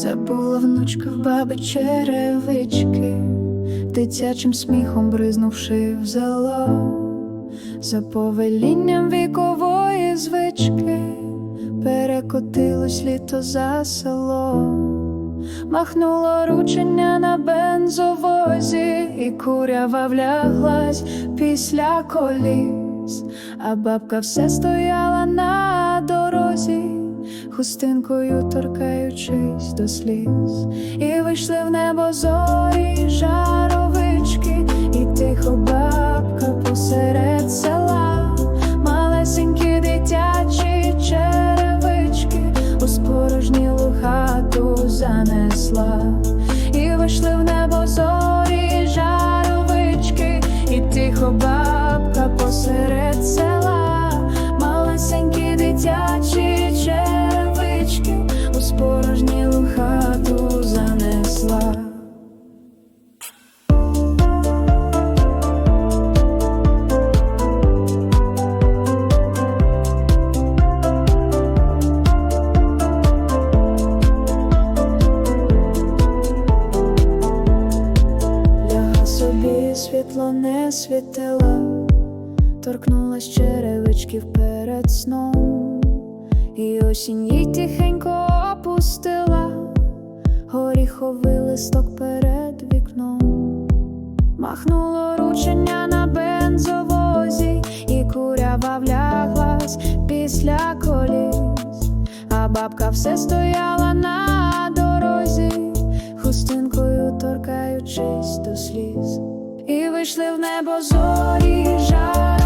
Забула внучка в баби черевички, дитячим сміхом бризнувши в зело, за повелінням вікової звички, перекотилось літо за село, махнуло ручення на бензовозі, і курява вляглась після коліс, а бабка все стояла на дорозі хустинкою торкаючись до сліз, і вийшли в небо зорі жаровички, і тихо бабка посеред села, малесеньке дитячі світло світила, торкнулась черевичків перед сном, і осінь їй тихенько опустила горіховий листок перед вікном, махнуло ручення на бензовозі, і курява вляглась після коліс, а бабка все стояла на дорозі хустинкою торкаючись до сліз, і вийшли в небо зорі жаль.